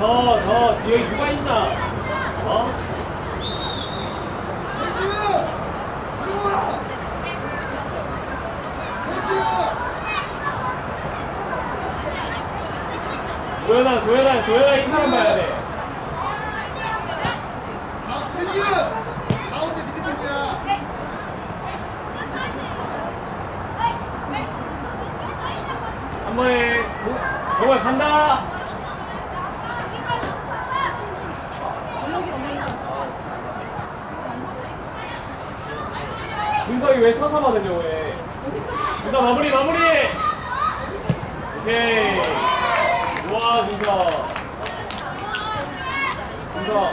더, 더. 뒤에 누가 있나? 어? 도현아, 도현아, 도현아 이 사람 봐야 돼. 한 번에 도- 정말 간다. 준석이 왜 서서 받으려고 해? 준석 마무리 마무리. 오케이. 좋아 준석. 준석.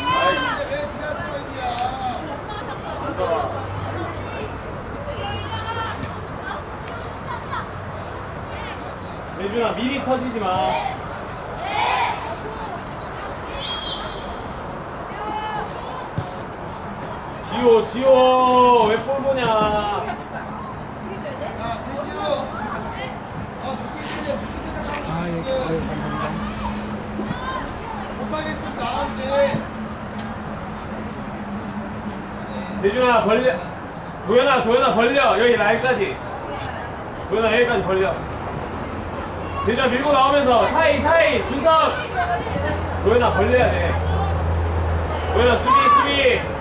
스파이크야? 준석아. 미리 터지지 마. 지호 지호 왜볼 보냐? 야, 세주! 아, 누구 있는데 무슨 생각 아유, 감사합니다. 못하겠으면 나한테. 재준아 벌려. 도현아 도현아 벌려 여기 라인까지. 도현아 여기까지 벌려. 재준아 밀고 나오면서 사이 사이 준석. 도현아 벌려야 돼. 도현아 수비 수비.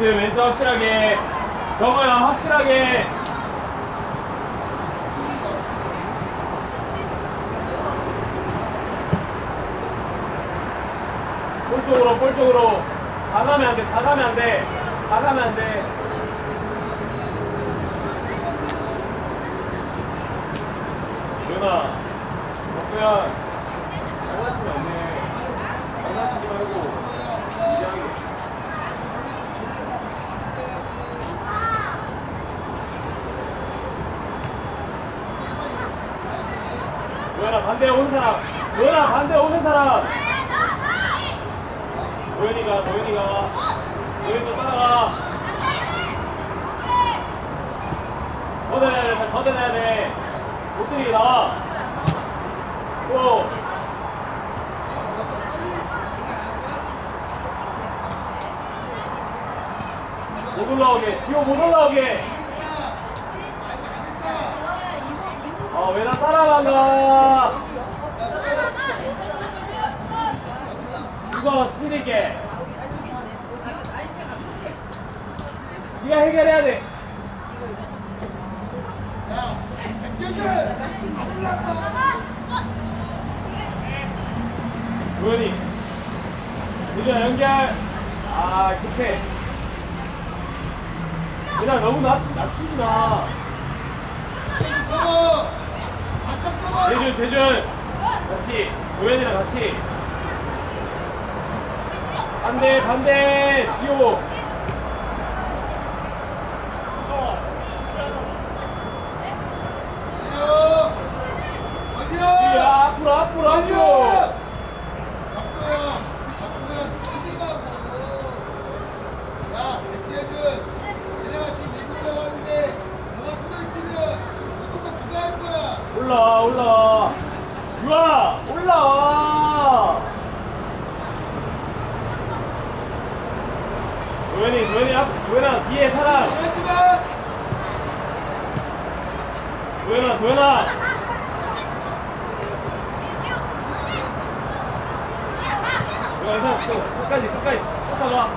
멘트 멘트 확실하게. 정우야 확실하게. 볼 쪽으로 볼 쪽으로 다 가면 안 돼, 다 가면 안 돼, 다 가면 안 돼. 누나, 박구야, 장난치면 안 돼. 장난치지 말고, 진지하게. 도현아 반대 오는 사람. 도현아 반대 오는 사람. 도현이가 도현이가. 도현이도 따라가 걷어내야 돼 걷어내야 돼. 못 들이 나와. 또못 올라오게. 지호 못 올라오게. 아왜 나 따라간다 이거 스피드 있게. 네가 해결해야 돼! 도현이 도현아 연결 아 급해 그냥 너무 낮, 접어! 재준 재준 같이 도현이랑 같이 반대 반대 지호 어디요? 지호 어디요? 앞으로 앞으로 앞으로 어디요? 박구야, 박구야, 어디가고? 야, 백재준, 얘네가 지금 밀고 올라가는데 너가 줄어있으면 똑같이 누가 할 거야? 올라와 올라와 유아 올라와 도현이 도현이 앞 도현아 뒤에 사람 나가지 마! 도현아 도현아. 또 끝까지 끝까지. 쫓아가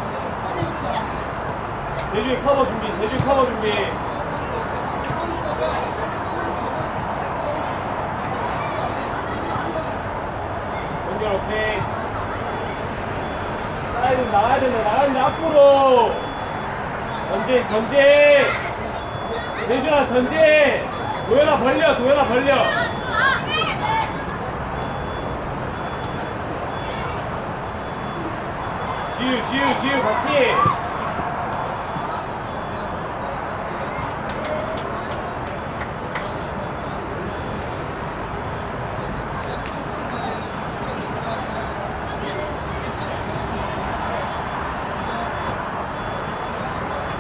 제주의 커버 준비 제주의 커버 준비. 연결 오케이. 된다 나가야 된다 나가야 된다 앞으로. 전진 전진. 대준아 전진 도현아 벌려 도현아 벌려 지우 지우 지우 같이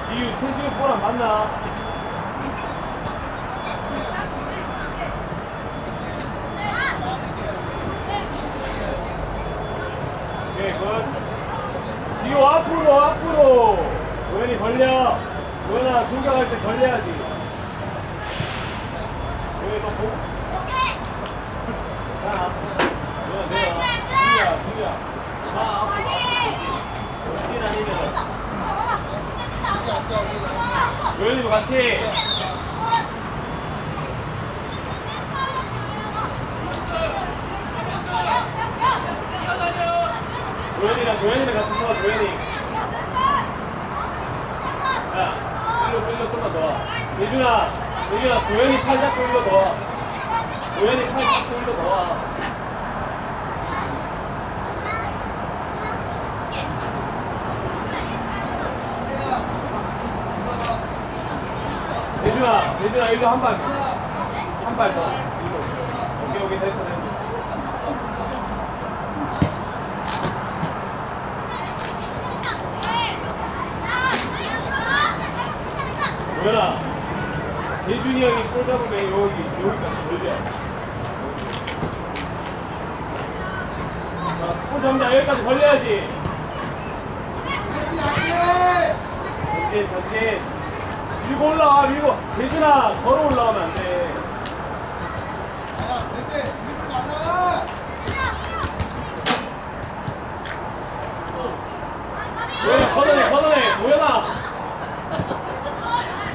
지우 체중 보람 맞나? 오케이 굿 뒤로 앞으로 앞으로 도현이 벌려 도현아 공격할 때 벌려야지 도현이 너 보. 자 도현아 내가 뒤야 뒤야 아 앞으로 그렇진 아니면 여기 앉아 여기 도현이도 같이. 도현이랑 도현이랑 같이 서 도현이. 야 일로 일로 좀만 더. 재준아 재준아 도현이 팔 잡고 일로 더와 도현이 팔 잡고 일로 더와 재준아 재준아 일로 한발한 발 더. 일로. 오케이 오케이 됐어 됐어 도현아 재 준이 형이 볼 잡으면 여기 여기까지 돌려 자, 볼 잡자 여기까지 걸려야지. 전진 전진 밀고 올라와 밀고. 재준아 걸어 올라가면 안 돼 야 대대 이렇게 많아 도현아 걷어내 걷어내 도현아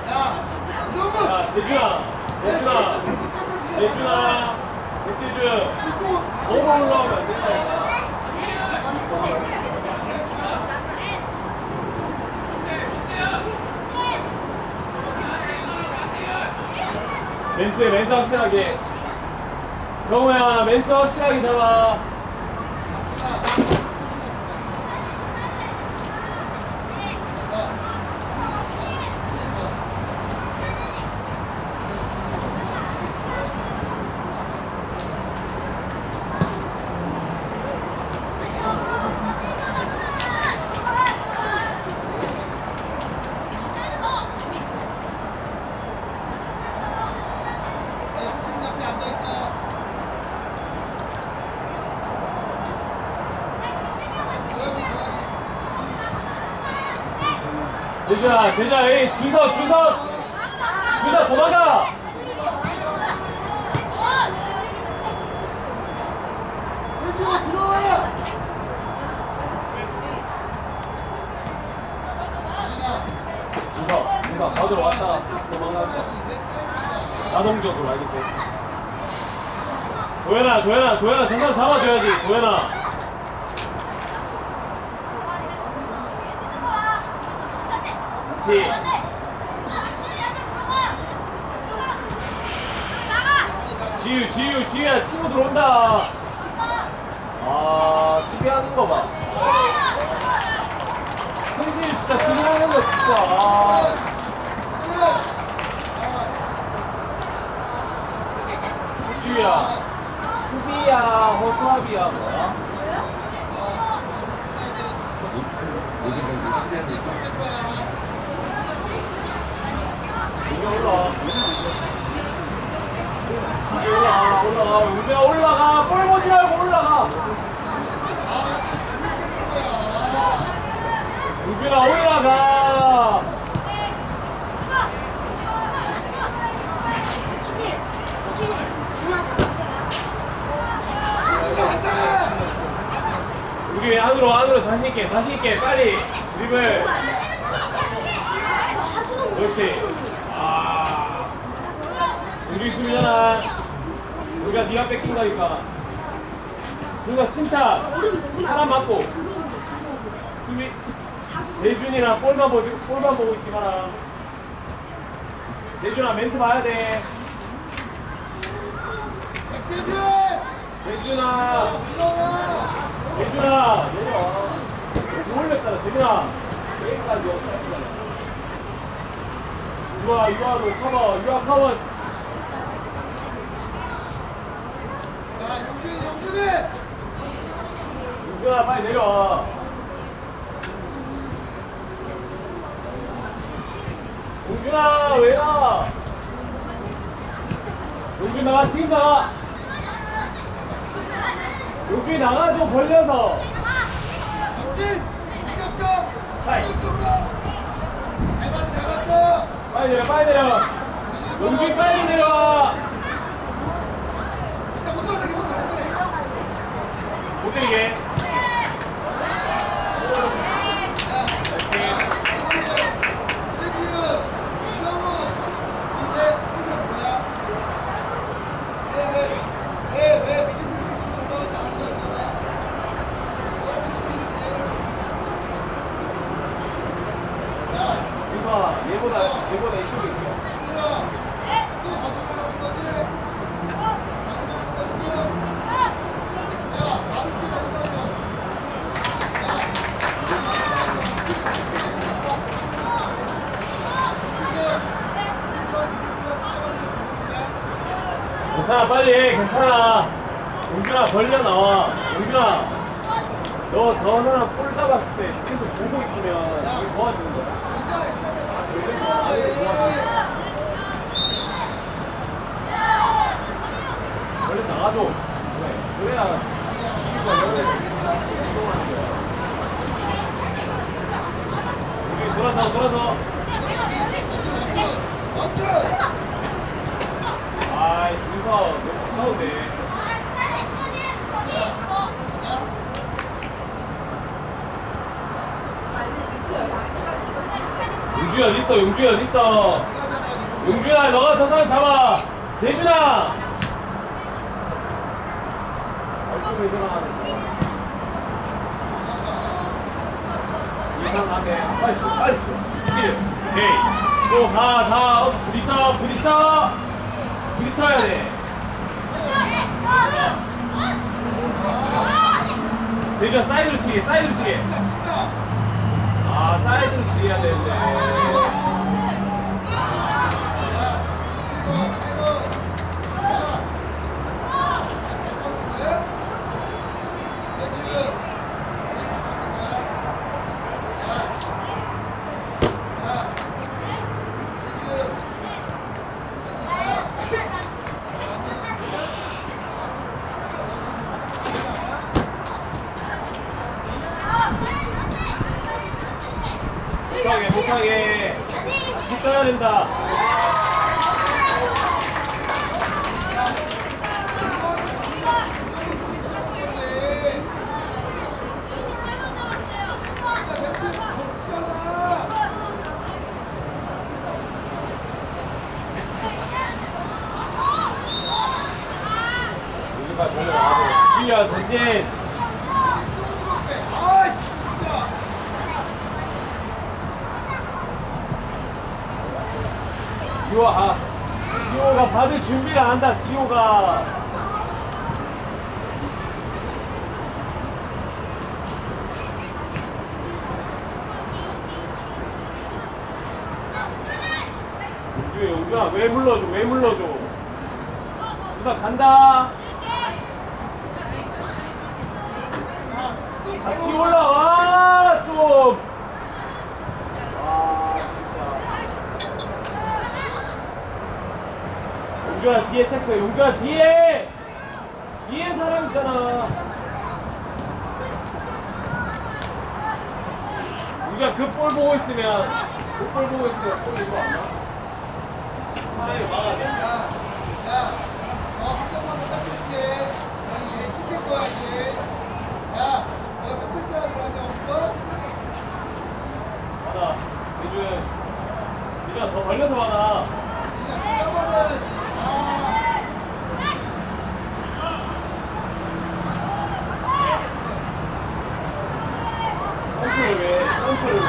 야 이정우 야 재준아 재준아 재준아 백재준 치고 걸어 올라가면 안 된다니까 멘트에 멘트 확실하게 정우야 멘트 확실하게 잡아 야 코치님 옆에 앉아있어 조용히 재준아 재준아 에이 준서 준서. 준서 도망가. 세준아 들어와 세준아 준서 준서 가드로 왔다. 도망간다 자동적으로 알겠지? 도현아 도현아 도현아 전선 잡아줘야지 도현아 그렇지 지유야 친구 들어온다. 아 수비하는 거봐. 성진이 진짜 수비하는 거 진짜. 아. 지유야 수비야 허수아비야 뭐야 여기 올라가 올라가 올라가 볼 보지 말고 올라가 우준아 올라가 우리 안으로 안으로 자신 있게 자신 있게 빨리 드리블 그렇지. 아 우리 수비잖아 우리가 네가 뺏긴 거니까. 누가 칭찬 사람 맞고. 수비. 대준이랑 볼만 보지 볼만 보고 있지 마라. 대준아 멘트 봐야 돼. 대준아. 대준아. 내려와 몰래 얘들아 여기까지 없다 유아 유아도 커버 유아 커버 자, 용준이, 용준이! 유준아 빨리 내려와 용준아 왜 나? 용준 나가 지금 나가 용준이 나가줘 벌려서 용준! 봤어! 빨리 내려 빨리 내려 용준 빨리 내려와 진짜 못 떨어지게, 못 떨어지게! 못 때리게 이봐 얘보다 얘보다 이쪽이 있어 괜찮아 빨리 해 괜찮아. 용준아 벌려 나와. 용준아 너 저 사람 볼 잡았을 때 계속 보고 있으면 이게 도와주는 거야. 원래 나가줘. 그래 그래야 이기가 연애를 운동하는 거야 여기 돌아서 돌아서 아이 준서 너무 가까운데 용준이 어딨어 용준이 어딨어 용준아 너가 저 사람 잡아. 재준아. 이상하네 빨리 줘 빨리 줘 오케이. 또가가. 어, 부딪혀 부딪혀. 부딪혀야 돼 재준아 사이드로 치게 사이드로 치게 아 사이드로 치게 해야 되는데 못하게 못하게 집 가야 된다 여기가 기야 전진 아. 지호가 아, 받을 준비를 안 한다 지호가 용주야 용주야 왜 물러줘 왜 물러줘 누나 간다 같이 올라와 좀. 용준아 뒤에 체크 용준아 뒤에 뒤에 사람 있잖아 용준아 그볼 보고 있으면 그볼 보고 있으면 볼 이거 안 나? 사이 막아야 야, 야, 너한 번만 더 패스해. 아니, 얘 킥될 거야, 이제. 야, 너몇 패스하는 거 아니야, 없어? 받아 예준 예준아 더 벌려서 받아 진짜 돌려버려야지. 아, 선수를 왜 선수를 왜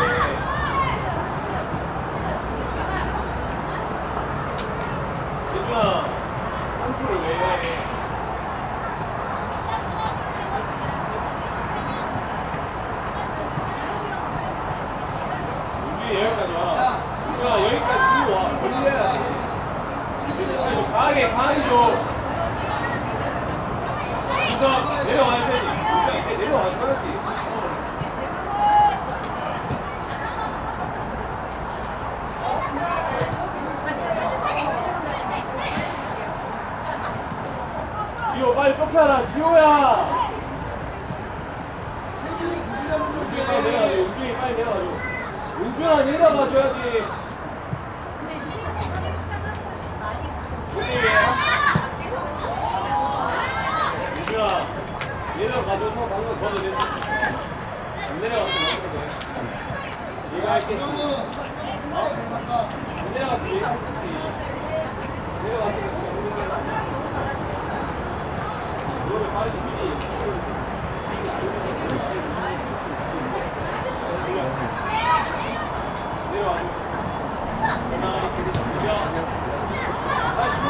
예준아 선수를 왜 강하게 강하게 줘 진짜 내려와야 돼. 진짜 내려와줘야지. 지호 빨리 쫓겨라. 지호야. 세준이 구분 잡는 용준이 빨리 내려가줘 용준이 빨리 내려가줘 용준아 내려가 줘야지 용준아 내려가줘서 방금 더 내렸어 안 내려갔으면 안 돼. 얘가 할게 정우 아까 안 내려갔으면 얘가 할겠지 내려갔으면 그냥 오는 게 낫지 너를 빠르게 미리 내려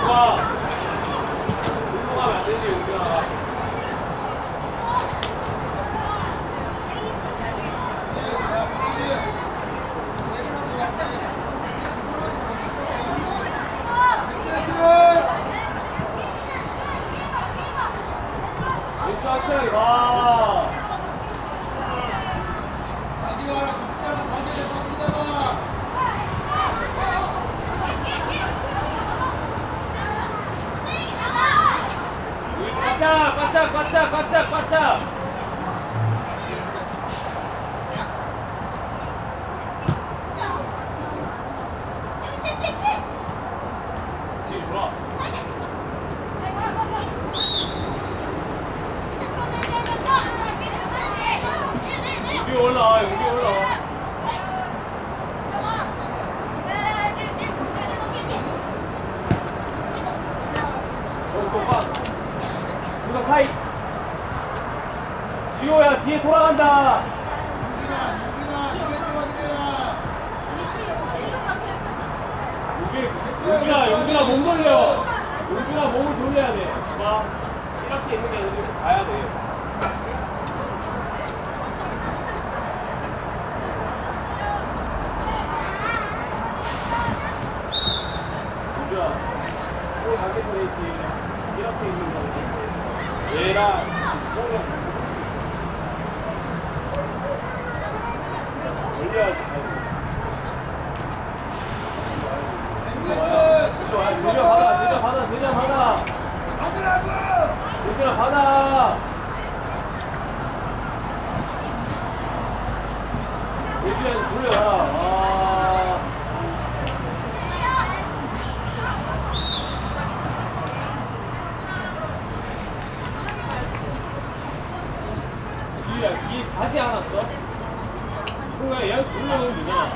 가. 운동하면 안 되지, 용준아. 왼쪽 확실하게 가. 여기 바짝, 바짝, 바짝, 바짝, 바짝. 뒤에 줘라. 여기 올라와, 여기 올라와. 여기 또 봐. 우선 카이. 돌아간다. 용준아, 용준아 몸 돌려. 용준아 몸을 돌려야 돼. 봐. 이렇게 있는 게 아니라 가야 돼. 이렇게 있는 거. 얘랑 뽕이 랑 올려야지. 내려와, 내려받아, 내려받아, 내려받아. 얘들아, 받아. 얘들아, 돌려라. 아. 뒤야, 뒤에 가지 않았어? 그러니까 얘 돌려놓으면 되잖아.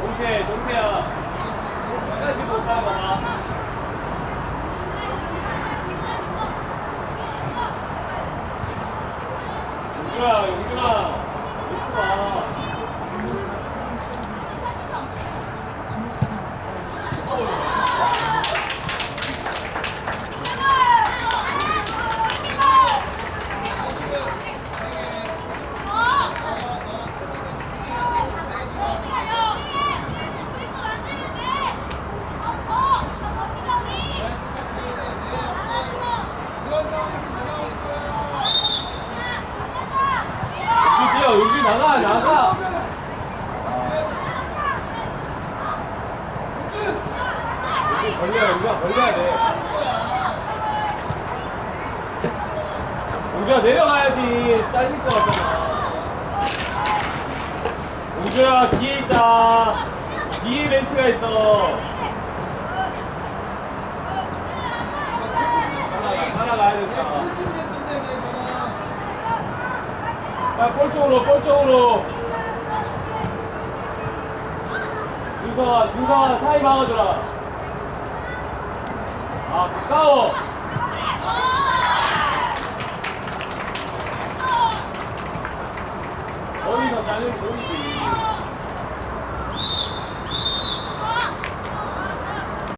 동태, 동태야. 끝까지 못 가봐. 용준아, 용준아. 놓고 와. 용준이야, 용준 나가, 나가. 용준 걸려, 용준아 걸려야 돼. 용준아 용준아 뒤에 있다. 뒤에 렌트가 있어. 야, 골 쪽으로, 골 쪽으로. 준성아, 준성아, 사이 막아줘라. 아, 가까워. 거기서 잘리면 보이지.